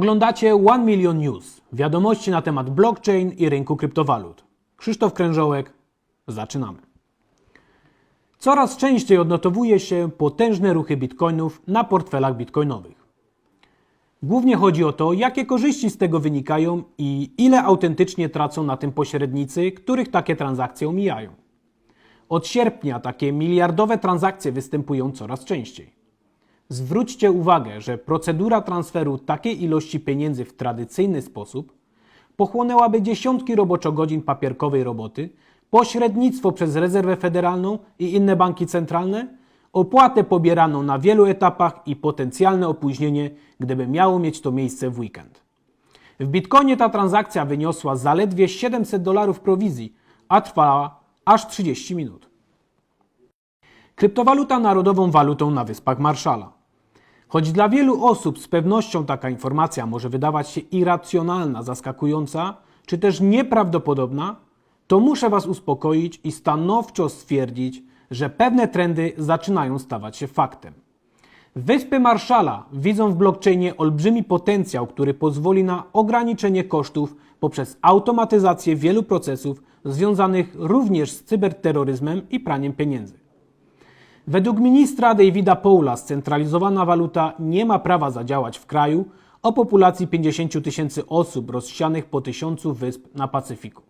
Oglądacie One Million News, wiadomości na temat blockchain i rynku kryptowalut. Krzysztof Krężołek, zaczynamy. Coraz częściej odnotowuje się potężne ruchy bitcoinów na portfelach bitcoinowych. Głównie chodzi o to, jakie korzyści z tego wynikają i ile autentycznie tracą na tym pośrednicy, których takie transakcje omijają. Od sierpnia takie miliardowe transakcje występują coraz częściej. Zwróćcie uwagę, że procedura transferu takiej ilości pieniędzy w tradycyjny sposób pochłonęłaby dziesiątki roboczogodzin papierkowej roboty, pośrednictwo przez rezerwę federalną i inne banki centralne, opłatę pobieraną na wielu etapach i potencjalne opóźnienie, gdyby miało mieć to miejsce w weekend. W Bitcoinie ta transakcja wyniosła zaledwie 700 dolarów prowizji, a trwała aż 30 minut. Kryptowaluta narodową walutą na Wyspach Marszala. Choć dla wielu osób z pewnością taka informacja może wydawać się irracjonalna, zaskakująca, czy też nieprawdopodobna, to muszę Was uspokoić i stanowczo stwierdzić, że pewne trendy zaczynają stawać się faktem. Wyspy Marszala widzą w blockchainie olbrzymi potencjał, który pozwoli na ograniczenie kosztów poprzez automatyzację wielu procesów związanych również z cyberterroryzmem i praniem pieniędzy. Według ministra Davida Poula scentralizowana waluta nie ma prawa zadziałać w kraju o populacji 50 tysięcy osób rozsianych po tysiącu wysp na Pacyfiku.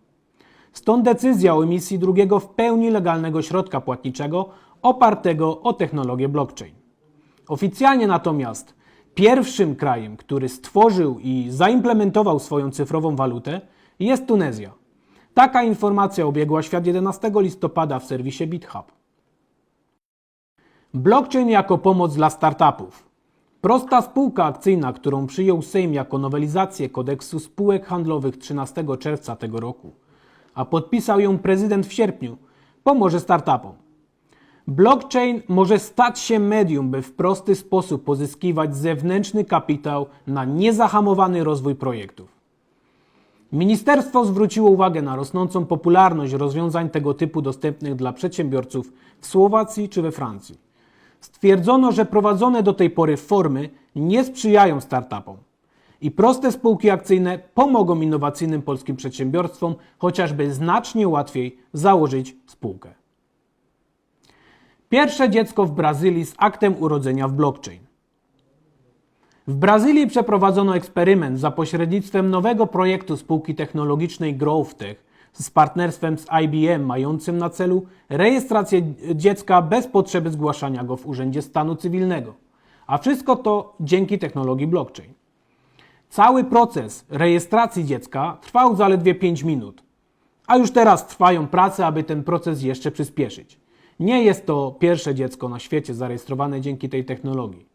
Stąd decyzja o emisji drugiego w pełni legalnego środka płatniczego opartego o technologię blockchain. Oficjalnie natomiast pierwszym krajem, który stworzył i zaimplementował swoją cyfrową walutę jest Tunezja. Taka informacja obiegła świat 11 listopada w serwisie BitHub. Blockchain jako pomoc dla startupów. Prosta spółka akcyjna, którą przyjął Sejm jako nowelizację kodeksu spółek handlowych 13 czerwca tego roku, a podpisał ją prezydent w sierpniu, pomoże startupom. Blockchain może stać się medium, by w prosty sposób pozyskiwać zewnętrzny kapitał na niezahamowany rozwój projektów. Ministerstwo zwróciło uwagę na rosnącą popularność rozwiązań tego typu dostępnych dla przedsiębiorców w Słowacji czy we Francji. Stwierdzono, że prowadzone do tej pory formy nie sprzyjają startupom i proste spółki akcyjne pomogą innowacyjnym polskim przedsiębiorstwom chociażby znacznie łatwiej założyć spółkę. Pierwsze dziecko w Brazylii z aktem urodzenia w blockchain. W Brazylii przeprowadzono eksperyment za pośrednictwem nowego projektu spółki technologicznej GrowthTech z partnerstwem z IBM mającym na celu rejestrację dziecka bez potrzeby zgłaszania go w Urzędzie Stanu Cywilnego. A wszystko to dzięki technologii blockchain. Cały proces rejestracji dziecka trwał zaledwie 5 minut, a już teraz trwają prace, aby ten proces jeszcze przyspieszyć. Nie jest to pierwsze dziecko na świecie zarejestrowane dzięki tej technologii.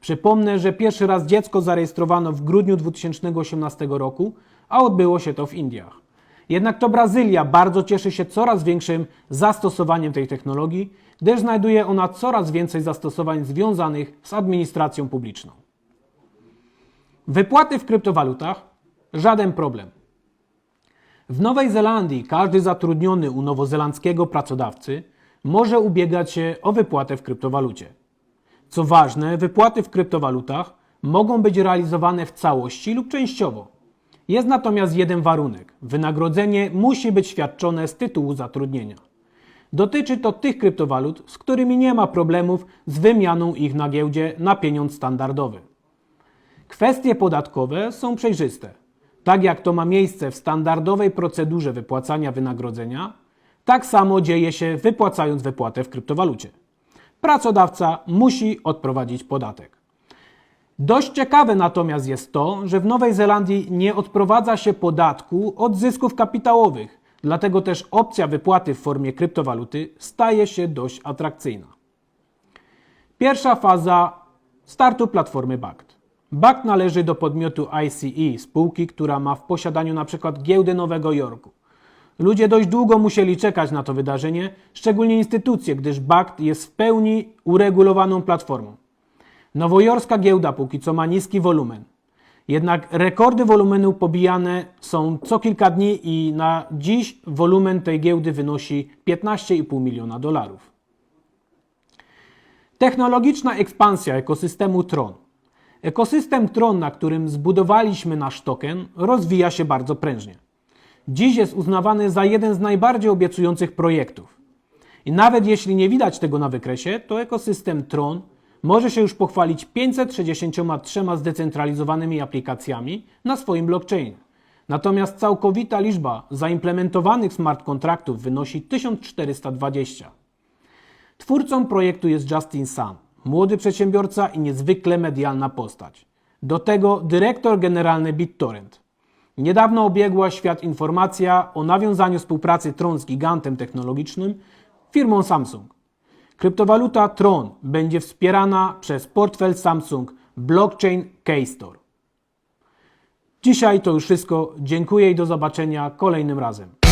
Przypomnę, że pierwszy raz dziecko zarejestrowano w grudniu 2018 roku, a odbyło się to w Indiach. Jednak to Brazylia bardzo cieszy się coraz większym zastosowaniem tej technologii, gdyż znajduje ona coraz więcej zastosowań związanych z administracją publiczną. Wypłaty w kryptowalutach? Żaden problem. W Nowej Zelandii każdy zatrudniony u nowozelandzkiego pracodawcy może ubiegać się o wypłatę w kryptowalucie. Co ważne, wypłaty w kryptowalutach mogą być realizowane w całości lub częściowo. Jest natomiast jeden warunek: wynagrodzenie musi być świadczone z tytułu zatrudnienia. Dotyczy to tych kryptowalut, z którymi nie ma problemów z wymianą ich na giełdzie na pieniądz standardowy. Kwestie podatkowe są przejrzyste. Tak jak to ma miejsce w standardowej procedurze wypłacania wynagrodzenia, tak samo dzieje się wypłacając wypłatę w kryptowalucie. Pracodawca musi odprowadzić podatek. Dość ciekawe natomiast jest to, że w Nowej Zelandii nie odprowadza się podatku od zysków kapitałowych, dlatego też opcja wypłaty w formie kryptowaluty staje się dość atrakcyjna. Pierwsza faza startu platformy BACT. BACT należy do podmiotu ICE, spółki, która ma w posiadaniu np. giełdę Nowego Jorku. Ludzie dość długo musieli czekać na to wydarzenie, szczególnie instytucje, gdyż BACT jest w pełni uregulowaną platformą. Nowojorska giełda póki co ma niski wolumen. Jednak rekordy wolumenu pobijane są co kilka dni i na dziś wolumen tej giełdy wynosi 15,5 miliona dolarów. Technologiczna ekspansja ekosystemu Tron. Ekosystem Tron, na którym zbudowaliśmy nasz token, rozwija się bardzo prężnie. Dziś jest uznawany za jeden z najbardziej obiecujących projektów. I nawet jeśli nie widać tego na wykresie, to ekosystem Tron może się już pochwalić 563 zdecentralizowanymi aplikacjami na swoim blockchainie. Natomiast całkowita liczba zaimplementowanych smart kontraktów wynosi 1420. Twórcą projektu jest Justin Sun, młody przedsiębiorca i niezwykle medialna postać. Do tego dyrektor generalny BitTorrent. Niedawno obiegła świat informacja o nawiązaniu współpracy Tron z gigantem technologicznym firmą Samsung. Kryptowaluta Tron będzie wspierana przez portfel Samsung Blockchain Keystore. Dzisiaj to już wszystko. Dziękuję i do zobaczenia kolejnym razem.